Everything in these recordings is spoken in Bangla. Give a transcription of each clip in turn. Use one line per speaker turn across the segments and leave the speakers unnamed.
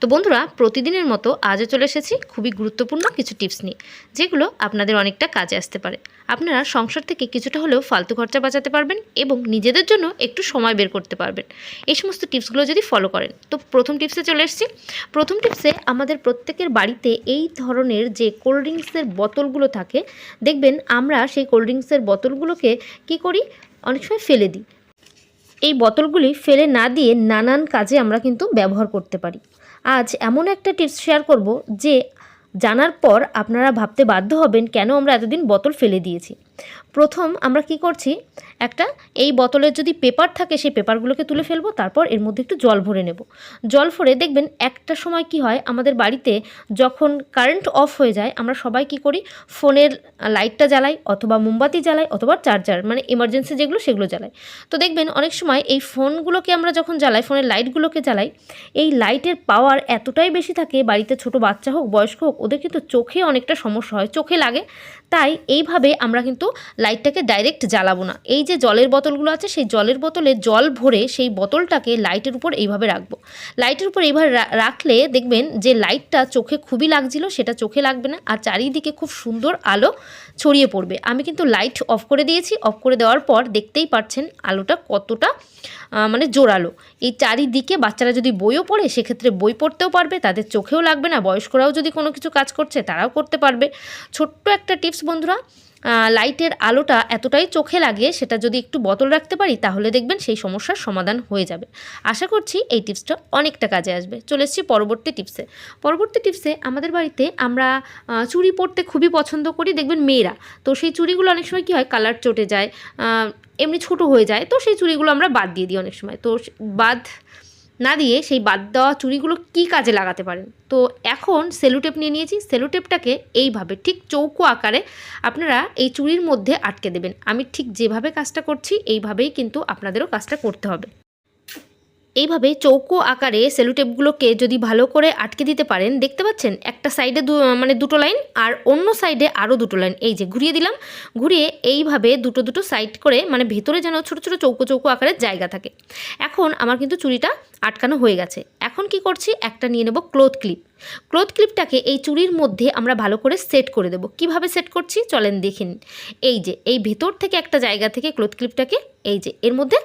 তো বন্ধুরা, প্রতিদিনের মতো আজও চলে এসেছি খুবই গুরুত্বপূর্ণ কিছু টিপস নিয়ে, যেগুলো আপনাদের অনেকটা কাজে আসতে পারে। আপনারা সংসার থেকে কিছুটা হলেও ফালতু খরচা বাঁচাতে পারবেন এবং নিজেদের জন্য একটু সময় বের করতে পারবেন। এই সমস্ত টিপসগুলো যদি ফলো করেন, তো প্রথম টিপসে চলে এসেছি। প্রথম টিপসে আমাদের প্রত্যেকের বাড়িতে এই ধরনের যে কোল্ড ড্রিঙ্কসের বোতলগুলো থাকে, দেখবেন আমরা সেই কোল্ড ড্রিঙ্কসের বোতলগুলোকে কি করি? অনেক সময় ফেলে দিই। এই বোতলগুলি ফেলে না দিয়ে নানান কাজে আমরা কিন্তু ব্যবহার করতে পারি। আজ এমন একটা টিপস শেয়ার করব যে জানার পর আপনারা ভাবতে বাধ্য হবেন কেন আমরা এতদিন বোতল ফেলে দিয়েছি। প্রথম আমরা কি করছি? একটা, এই বোতলের যদি পেপার থাকে, সেই পেপারগুলোকে তুলে ফেলব, তারপর এর মধ্যে একটু জল ভরে নেব। জল ভরে দেখবেন একটা সময় কি হয়, আমাদের বাড়িতে যখন কারেন্ট অফ হয়ে যায়, আমরা সবাই কি করি, ফোনের লাইটটা জ্বালাই, অথবা মোমবাতি জ্বালাই, অথবা চার্জার মানে এমার্জেন্সি যেগুলো, সেগুলো জ্বালাই। তো দেখবেন অনেক সময় এই ফোনগুলোকে আমরা যখন জ্বালাই, ফোনের লাইটগুলোকে জ্বালাই, এই লাইটের পাওয়ার এতটাই বেশি থাকে, বাড়িতে ছোট বাচ্চা হোক, বয়স্ক হোক, ওদের কিন্তু চোখে অনেকটা সমস্যা হয়, চোখে লাগে। তাই এইভাবে আমরা কিন্তু লাইটটাকে ডাইরেক্ট জ্বালাবো না। এই যে জলের বোতলগুলো আছে, সেই জলের বোতলে জল ভরে সেই বোতলটাকে লাইটের উপর এইভাবে রাখব। লাইটের উপর এইভাবে রাখলে দেখবেন যে লাইটটা চোখে খুবই লাগছিল, সেটা চোখে লাগবে না। আর চারিদিকে খুব সুন্দর আলো ছড়িয়ে পড়বে। আমি কিন্তু লাইট অফ করে দিয়েছি। অফ করে দেওয়ার পর দেখতেই পাচ্ছেন আলোটা কতটা মানে জোরালো। এই চারিদিকে বাচ্চারা যদি বইও পড়ে, সেক্ষেত্রে বই পড়তেও পারবে। তাদের চোখেও লাগবে না। বয়স্করাও যদি কোনো কিছু কাজ করছে, তারাও করতে পারবে। ছোট্ট একটা টিপস বন্ধুরা লাইটের আলোটা এতটাই চোখে লাগে, সেটা যদি একটু বোতল রাখতে পারি, তাহলে দেখবেন সেই সমস্যার সমাধান হয়ে যাবে। আশা করছি এই টিপসটা অনেকটা কাজে আসবে। চলে এসেছি পরবর্তী টিপসে। পরবর্তী টিপসে আমাদের বাড়িতে আমরা চুড়ি পরতে খুবই পছন্দ করি, দেখবেন মেয়েরা। তো সেই চুড়িগুলো অনেক সময় কী হয়, কালার চটে যায় এমনি ছোট হয়ে যায়, তো সেই চুড়িগুলো আমরা বাদ দিয়ে দিই অনেক সময়। তো বাদ না দিয়ে সেই বাদ দেওয়া চুড়িগুলো কী কাজে লাগাতে পারেন? তো এখন সেলুটেপ নিয়ে নিয়েছি। সেলুটেপটাকে এইভাবে ঠিক চৌকো আকারে আপনারা এই চুড়ির মধ্যে আটকে দেবেন। আমি ঠিক যেভাবে কাজটা করছি, এইভাবেই কিন্তু আপনাদেরও কাজটা করতে হবে। এইভাবে চৌকো আকারে সেলুটেপগুলোকে যদি ভালো করে আটকে দিতে পারেন, দেখতে পাচ্ছেন? একটা সাইডে মানে দুটো লাইন আর অন্য সাইডে আরও দুটো লাইন। এই যে ঘুরিয়ে দিলাম, ঘুরিয়ে এইভাবে দুটো দুটো সাইড করে মানে ভেতরে যেন ছোটো ছোটো চৌকো চৌকো আকারের জায়গা থাকে। এখন আমার কিন্তু চুড়িটা আটকানো হয়ে গেছে। এখন কি করছি? একটা নিয়ে নেব ক্লোথ ক্লিপ। ক্লোথ ক্লিপটাকে এই চুড়ির মধ্যে আমরা ভালো করে সেট করে দেবো। কীভাবে সেট করছি? চলেন দেখে নিন এই যে, এই ভেতর থেকে একটা জায়গা থেকে ক্লোথ ক্লিপটাকে, এই যে, এর মধ্যে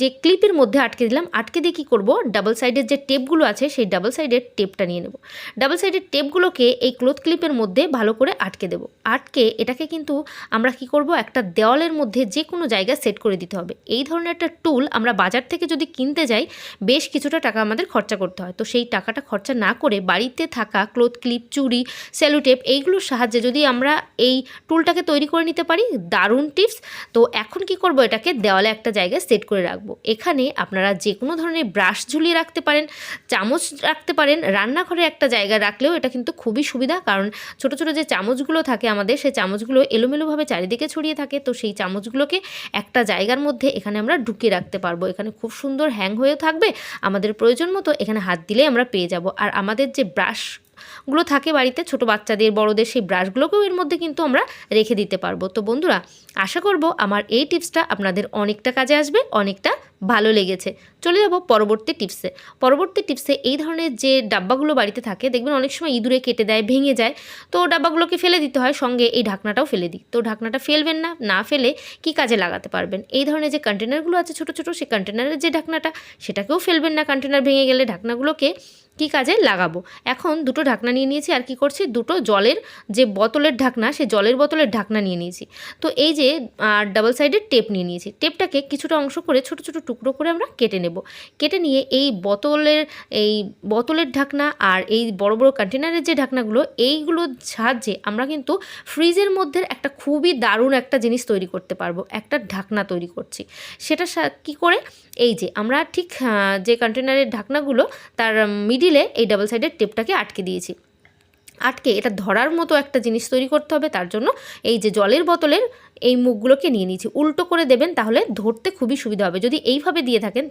যে ক্লিপের মধ্যে আটকে দিলাম, আটকে দিয়ে কী করব? ডাবল সাইডের যে টেপগুলো আছে, সেই ডাবল সাইডের টেপটা নিয়ে নেব। ডাবল সাইডের টেপগুলোকে এই ক্লোথ ক্লিপের মধ্যে ভালো করে আটকে দেবো। আটকে এটাকে কিন্তু আমরা কি করব? একটা দেওয়ালের মধ্যে যে কোনো জায়গায় সেট করে দিতে হবে। এই ধরনের একটা টুল আমরা বাজার থেকে যদি কিনতে যাই, বেশ কিছুটা টাকা আমাদের খরচা করতে হয়। তো সেই টাকাটা খরচা না করে বাড়িতে থাকা ক্লোথ ক্লিপ চুড়ি, সেলোটেপ এইগুলোর সাহায্যে যদি আমরা এই টুলটাকে তৈরি করে নিতে পারি, দারুণ টিপস তো এখন কি করব? এটাকে দেওয়ালে একটা জায়গায় সেট করে রাখব। এখানে আপনারা যে কোনো ধরনের ব্রাশ ঝুলিয়ে রাখতে পারেন, চামচ রাখতে পারেন, রান্নাঘরে একটা জায়গা রাখলেও এটা কিন্তু খুবই সুবিধা, কারণ ছোট ছোট যে চামচগুলো থাকে আমাদের, সেই চামচগুলো এলোমেলোভাবে চারিদিকে ছড়িয়ে থাকে, তো সেই চামচগুলোকে একটা জায়গার মধ্যে এখানে আমরা ঢুকিয়ে রাখতে পারব। এখানে খুব সুন্দর হ্যাং হয়েও থাকবে, আমাদের প্রয়োজন মতো এখানে হাত দিলে আমরা পেয়ে যাব। আর আমাদের যে ব্রাশ গুলো থাকে বাড়িতে ছোট বাচ্চাদের, বড়দের সেই ব্রাশগুলোকেও এর মধ্যে কিন্তু আমরা রেখে দিতে পারব। তো বন্ধুরা, আশা করব আমার এই টিপসটা আপনাদের অনেকটা কাজে আসবে, অনেকটা ভালো লেগেছে। চলে যাব পরবর্তী টিপসে। পরবর্তী টিপসে এই ধরনের যে ডাব্বাগুলো বাড়িতে থাকে, দেখবেন অনেক সময় ইঁদুরে কেটে দেয়, ভেঙে যায়। তো ডাব্বাগুলোকে ফেলে দিতে হয়, সঙ্গে এই ঢাকনাটাও ফেলে দিই। তো ঢাকনাটা ফেলবেন না না ফেলে কি কাজে লাগাতে পারবেন? এই ধরনের যে কন্টেনারগুলো আছে ছোট ছোট, সেই কন্টেনারের যে ঢাকনাটা, সেটাকেও ফেলবেন না। কন্টেনার ভেঙে গেলে ঢাকনাগুলোকে কি কাজে লাগাবো? এখন দুটো ঢাকনা নিয়ে নিয়েছি, আর কি করছি? দুটো জলের যে বোতলের ঢাকনা, সে জলের বোতলের ঢাকনা নিয়ে নিয়েছি। তো এই যে ডাবল সাইডের টেপ নিয়ে নিয়েছি। টেপটাকে কিছুটা অংশ করে ছোট ছোট টুকরো করে আমরা কেটে নেব। কেটে নিয়ে এই বোতলের এই বোতলের ঢাকনা আর এই বড় বড় কন্টেনারের যে ঢাকনাগুলো, এইগুলোর সাহায্যে আমরা কিন্তু ফ্রিজের মধ্যে একটা খুবই দারুণ একটা জিনিস তৈরি করতে পারব। একটা ঢাকনা তৈরি করছি। সেটা কি করে? এই যে, আমরা ঠিক যে কন্টেনারের ঢাকনাগুলো, তার মিডিলে এই ডাবল সাইডের টেপটাকে আটকে দিয়েছি। আটকে এটা ধরার মতো একটা জিনিস তৈরি করতে হবে, তার জন্য এই যে জলের বোতলের এই মুখগুলোকে নিয়ে নিয়েছি। উল্টো করে দেবেন তাহলে ধরতে খুবই সুবিধা হবে। যদি এইভাবে দিয়ে থাকেন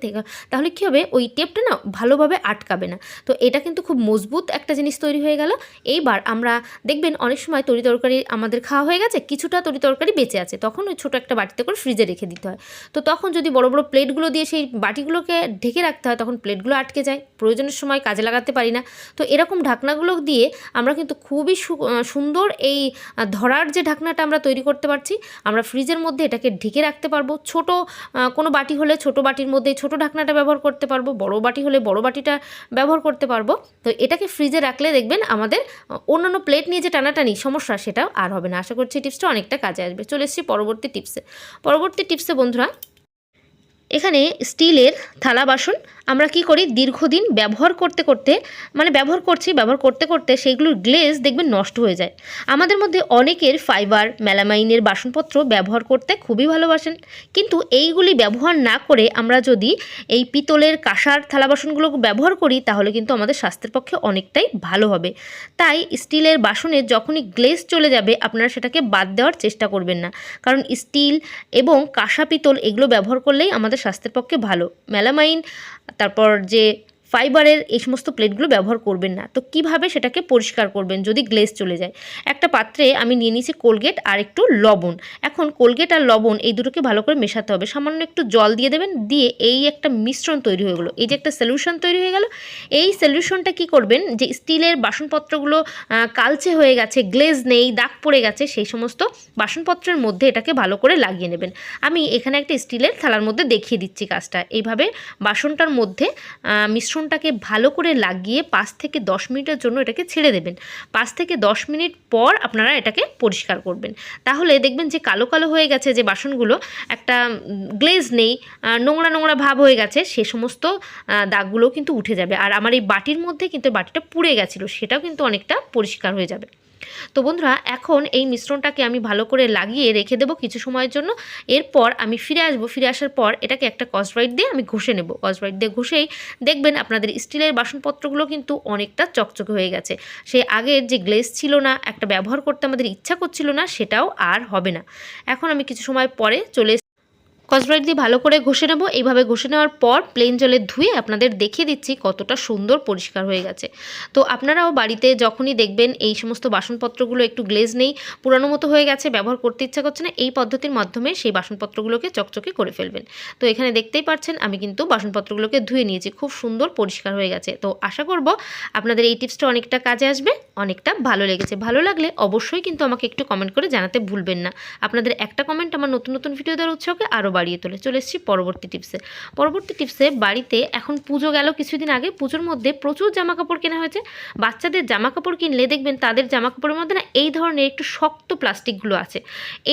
তাহলে কী হবে? ওই টেপটা না ভালোভাবে আটকাবে না। তো এটা কিন্তু খুব মজবুত একটা জিনিস তৈরি হয়ে গেল। এইবার আমরা দেখবেন অনেক সময় তরি তরকারি আমাদের খাওয়া হয়ে গেছে, কিছুটা তরি তরকারি বেঁচে আছে, তখন ওই ছোটো একটা বাটিতে করে ফ্রিজে রেখে দিতে হয়। তো তখন যদি বড় বড় প্লেটগুলো দিয়ে সেই বাটিগুলোকে ঢেকে রাখতে হয়, তখন প্লেটগুলো আটকে যায়। প্রয়োজনের সময় কাজে লাগাতে পারি না। তো এরকম ঢাকনাগুলো দিয়ে আমরা কিন্তু খুবই সুন্দর এই ধরার যে ঢাকনাটা আমরা তৈরি করতে পারছি, আমরা ফ্রিজের মধ্যে এটাকে ঢেকে রাখতে পারব। ছোট কোনো বাটি হলে ছোট বাটির মধ্যে ছোট ঢাকনাটা ব্যবহার করতে পারব, বড় বাটি হলে বড় বাটিটা ব্যবহার করতে পারব। তো এটাকে ফ্রিজে রাখলে দেখবেন আমাদের অন্যান্য প্লেট নিয়ে যে টানাটানি সমস্যা সেটাও আর হবে না। আশা করছি টিপসটা অনেকটা কাজে আসবে। চলে এসেছি পরবর্তী টিপসে। পরবর্তী টিপসে বন্ধুরা, এখানে স্টিলের থালা বাসন আমরা কি করি? দীর্ঘদিন ব্যবহার করতে করতে মানে ব্যবহার করছি, ব্যবহার করতে করতে সেইগুলোর গ্লেজ দেখবেন নষ্ট হয়ে যায়। আমাদের মধ্যে অনেকের ফাইবার, মেলামাইনের বাসনপত্র ব্যবহার করতে খুবই ভালোবাসেন। কিন্তু এইগুলি ব্যবহার না করে আমরা যদি এই পিতলের কাঁসার থালা বাসনগুলো ব্যবহার করি, তাহলে কিন্তু আমাদের স্বাস্থ্যের পক্ষে অনেকটাই ভালো হবে। তাই স্টিলের বাসনে যখনই গ্লেজ চলে যাবে, আপনারা সেটাকে বাদ দেওয়ার চেষ্টা করবেন না। কারণ স্টিল এবং কাঁসা পিতল এগুলো ব্যবহার করলেই আমাদের স্বাস্থ্যের পক্ষে ভালো। মেলামাইন তারপর যে ফাইবারের এই সমস্ত প্লেটগুলো ব্যবহার করবেন না। তো কীভাবে সেটাকে পরিষ্কার করবেন যদি গ্লেজ চলে যায়? একটা পাত্রে আমি নিয়ে নিয়েছি কোলগেট আর একটু লবণ। এখন কোলগেট আর লবণ এই দুটোকে ভালো করে মেশাতে হবে। সামান্য একটু জল দিয়ে দেবেন দিয়ে এই একটা মিশ্রণ তৈরি হয়ে গেলো। এই যে একটা সলিউশন তৈরি হয়ে গেল। এই সলিউশনটা কি করবেন? যে স্টিলের বাসনপত্রগুলো কালচে হয়ে গেছে গ্লেজ নেই দাগ পড়ে গেছে সেই সমস্ত বাসনপত্রের মধ্যে এটাকে ভালো করে লাগিয়ে নেবেন। আমি এখানে একটা স্টিলের থালার মধ্যে দেখিয়ে দিচ্ছি কাজটা। এইভাবে বাসনটার মধ্যে আহ, মিশ্রণটাকে ভালো করে লাগিয়ে পাঁচ থেকে দশ মিনিটের জন্য এটাকে ছেড়ে দেবেন। পাঁচ থেকে দশ মিনিট পর আপনারা এটাকে পরিষ্কার করবেন। তাহলে দেখবেন যে কালো কালো হয়ে গেছে যে বাসনগুলো, একটা গ্লেজ নেই নোংরা নোংরা ভাব হয়ে গেছে, সে সমস্ত দাগগুলো কিন্তু উঠে যাবে। আর আমার এই বাটির মধ্যে কিন্তু বাটিটা পুড়ে গেছিল, সেটাও কিন্তু অনেকটা পরিষ্কার হয়ে যাবে। তো বন্ধুরা, এখন এই মিশ্রণটাকে আমি ভালো করে লাগিয়ে রেখে দেবো কিছু সময়ের জন্য। এরপর আমি ফিরে আসব। ফিরে আসার পর এটাকে একটা কসব্রাইট দিয়ে আমি ঘষে নেব। কসব্রাইট দিয়ে ঘষেই দেখবেন আপনাদের স্টিলের বাসনপত্রগুলো কিন্তু অনেকটা চকচকে হয়ে গেছে। সেই আগের যে গ্লেস ছিল না, একটা ব্যবহার করতে আমাদের ইচ্ছা করছিল না, সেটাও আর হবে না। এখন আমি কিছু সময় পরে চলে কসব্রাইট দিয়ে ভালো করে ঘষে নেব। এইভাবে ঘষে নেওয়ার পর প্লেন জলে ধুয়ে আপনাদের দেখিয়ে দিচ্ছি কতটা সুন্দর পরিষ্কার হয়ে গেছে। তো আপনারাও বাড়িতে যখনই দেখবেন এই সমস্ত বাসনপত্রগুলো একটু গ্লেজ নেই, পুরানো মতো হয়ে গেছে, ব্যবহার করতে ইচ্ছা করছে না, এই পদ্ধতির মাধ্যমে সেই বাসনপত্রগুলোকে চকচকে করে ফেলবেন। তো এখানে দেখতেই পাচ্ছেন আমি কিন্তু বাসনপত্রগুলোকে ধুয়ে নিয়েছি, খুব সুন্দর পরিষ্কার হয়ে গেছে। তো আশা করব আপনাদের এই টিপসটা অনেকটা কাজে আসবে, অনেকটা ভালো লেগেছে। ভালো লাগলে অবশ্যই কিন্তু আমাকে একটু কমেন্ট করে জানাতে ভুলবেন না। আপনাদের একটা কমেন্ট আমার নতুন নতুন ভিডিও দেওয়ার উৎসাহকে আরও বাড়িয়ে তোলে। চলে এসেছি পরবর্তী টিপসে পরবর্তী টিপসে বাড়িতে এখন পুজো গেল কিছুদিন আগে, পুজোর মধ্যে প্রচুর জামা কাপড় কেনা হয়েছে। বাচ্চাদের জামা কাপড় কিনলে দেখবেন তাদের জামা কাপড়ের মধ্যে না এই ধরনের একটু শক্ত প্লাস্টিকগুলো আছে।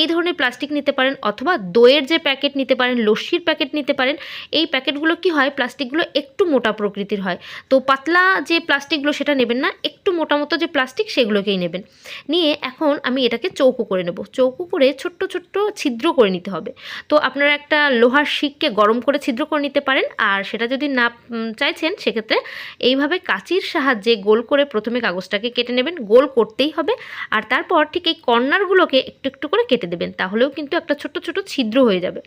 এই ধরনের প্লাস্টিক নিতে পারেন অথবা দইয়ের যে প্যাকেট নিতে পারেন, লস্যির প্যাকেট নিতে পারেন, এই প্যাকেটগুলো কি হয়? প্লাস্টিকগুলো একটু মোটা প্রকৃতির হয়। তো পাতলা যে প্লাস্টিকগুলো সেটা নেবেন না, একটু মোটা মতো যে প্লাস্টিক সেগুলোকেই নেবেন। নিয়ে এখন আমি এটাকে চৌকো করে নেব। চৌকো করে ছোট্ট ছোট্ট ছিদ্র করে নিতে হবে। তো আপনারা একটা লোহার শিককে গরম করে ছিদ্র করে নিতে পারেন। আর সেটা যদি না চাইছেন, সেক্ষেত্রে এইভাবে কাঁচির সাহায্যে গোল করে প্রথমে কাগজটাকে কেটে নেবেন। গোল করতেই হবে। আর তারপর ঠিক এই কর্নারগুলোকে একটু একটু করে কেটে দেবেন। তাহলেও কিন্তু একটা ছোট ছোট ছিদ্র হয়ে যাবে।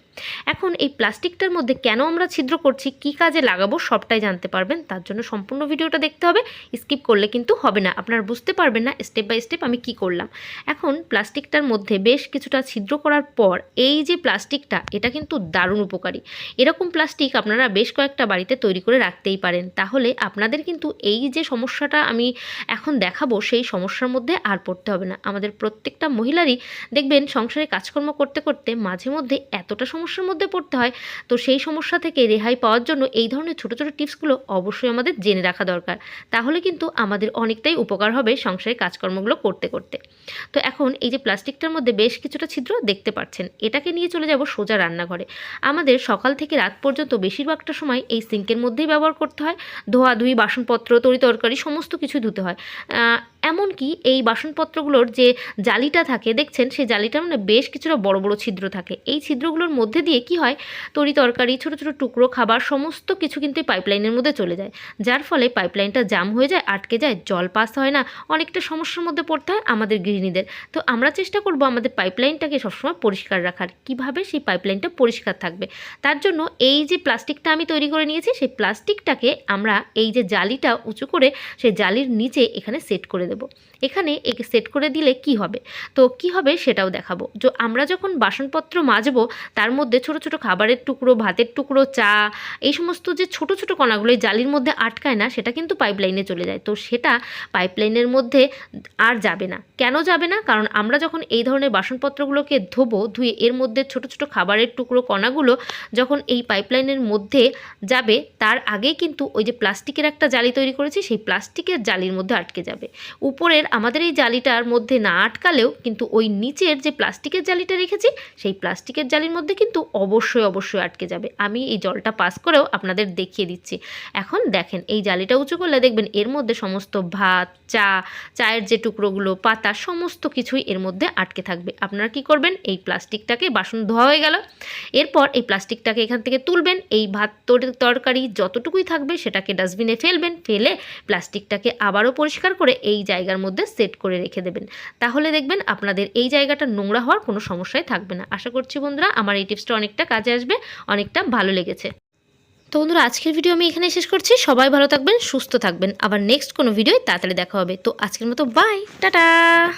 এখন এই প্লাস্টিকটার মধ্যে কেন আমরা ছিদ্র করছি, কি কাজে লাগাবো সবটাই জানতে পারবেন। তার জন্য সম্পূর্ণ ভিডিওটা দেখতে হবে। স্কিপ করলে কিন্তু হবে না। আপনারা বুঝতে পারবেন না স্টেপ বাই স্টেপ আমি কি করলাম। এখন প্লাস্টিকটার মধ্যে বেশ কিছুটা ছিদ্র করার পর এই যে প্লাস্টিকটা, এটা কিন্তু দারুণ উপকারী। এরকম প্লাস্টিক আপনারা বেশ কয়েকটা বাড়িতে তৈরি করে রাখতেই পারেন। তাহলে আপনাদের কিন্তু এই যে সমস্যাটা আমি এখন দেখাবো, সেই সমস্যার মধ্যে আর পড়তে হবে না। আমাদের প্রত্যেকটা মহিলারই দেখবেন সংসারে কাজকর্ম করতে করতে মাঝে মধ্যে এতটা সমস্যার মধ্যে পড়তে হয়, তো সেই সমস্যা থেকে রেহাই পাওয়ার জন্য এই ধরনের ছোটো ছোটো টিপসগুলো অবশ্যই আমাদের জেনে রাখা দরকার। তাহলে কিন্তু আমাদের অনেকটাই উপকার হবে সংসারে কাজকর্মগুলো করতে করতে। তো এখন এই যে প্লাস্টিকটার মধ্যে বেশ কিছুটা ছিদ্র দেখতে পাচ্ছেন। এটাকে নিয়ে চলে যাব সোজা রান্না রান্নাঘরে। আমাদের সকাল থেকে রাত পর্যন্ত বেশিরভাগটা সময় এই সিঙ্কের মধ্যেই ব্যবহার করতে হয়। ধোয়াধুয়ি বাসনপত্র তরি তরকারি সমস্ত কিছু ধুতে হয়। এমনকি এই বাসনপত্রগুলোর যে জালিটা থাকে, দেখছেন? সেই জালিটা মানে বেশ কিছুটা বড় বড় ছিদ্র থাকে। এই ছিদ্রগুলোর মধ্যে দিয়ে কি হয়? তরি তরকারি ছোটো ছোটো টুকরো খাবার, সমস্ত কিছু কিন্তু এই পাইপলাইনের মধ্যে চলে যায়। যার ফলে পাইপলাইনটা জাম হয়ে যায়, আটকে যায়, জল পাস হয় না, অনেকটা সমস্যার মধ্যে পড়তে হয় আমাদের গৃহিণীদের। তো আমরা চেষ্টা করব আমাদের পাইপলাইনটাকে সবসময় পরিষ্কার রাখার। কীভাবে সেই পাইপলাইনটা পরিষ্কার থাকবে। তার জন্য এই যে প্লাস্টিকটা আমি তৈরি করে নিয়েছি, সেই প্লাস্টিকটাকে আমরা এই যে জালিটা উঁচু করে, সেই জালির নিচে এখানে সেট করে দেব। এখানে একে সেট করে দিলে কি হবে? তো কি হবে সেটাও দেখাবো। যে আমরা যখন বাসনপত্র মাজবো, তার মধ্যে ছোট ছোট খাবারের টুকরো, ভাতের টুকরো, চা, এই সমস্ত যে ছোট ছোট কণাগুলো জালির মধ্যে আটকায় না, সেটা কিন্তু পাইপলাইনে চলে যায়। তো সেটা পাইপলাইনের মধ্যে আর যাবে না। কেন যাবে না? কারণ আমরা যখন এই ধরনের বাসনপত্রগুলোকে ধোবো, ধুয়ে এর মধ্যে ছোট ছোট খাবারের টুকরো কণাগুলো যখন এই পাইপলাইনের মধ্যে যাবে, তার আগে কিন্তু ওই যে প্লাস্টিকের একটা জালি তৈরি করেছি, সেই প্লাস্টিকের জালির মধ্যে আটকে যাবে। উপরের আমাদের এই জালিটার মধ্যে না আটকালেও কিন্তু ওই নিচের যে প্লাস্টিকের জালিটা রেখেছি, সেই প্লাস্টিকের জালির মধ্যে কিন্তু অবশ্যই অবশ্যই আটকে যাবে। আমি এই জলটা পাস করেও আপনাদের দেখিয়ে দিচ্ছি। এখন দেখেন, এই জালিটা উঁচু করলে দেখবেন এর মধ্যে সমস্ত ভাত, চা, চায়ের যে টুকরোগুলো, পাতা, সমস্ত কিছুই এর মধ্যে আটকে থাকবে। আপনারা কি করবেন? এই প্লাস্টিকটাকে বাসন ধোয়া হয়ে গেল। এরপর এই প্লাস্টিকটাকে এখান থেকে তুলবেন, এই ভাত তর- তরকারি যতটুকুই থাকবে সেটাকে ডাস্টবিনে ফেলবেন, ফেলে প্লাস্টিকটাকে আবারও পরিষ্কার করে এই জায়গার মধ্যে সেট করে রেখে দেবেন। তাহলে দেখবেন আপনাদের এই জায়গাটা নোংরা হওয়ার কোনো সমস্যাই থাকবে না। আশা করছি বন্ধুরা আমার এই টিপসটা অনেকটা কাজে আসবে, অনেকটা ভালো লেগেছে। তো বন্ধুরা, আজকের ভিডিও আমি এখানে শেষ করছি। সবাই ভালো থাকবেন, সুস্থ থাকবেন। আবার নেক্সট কোনো ভিডিও তাড়াতাড়ি দেখা হবে। তো আজকের মতো বাই টাটা!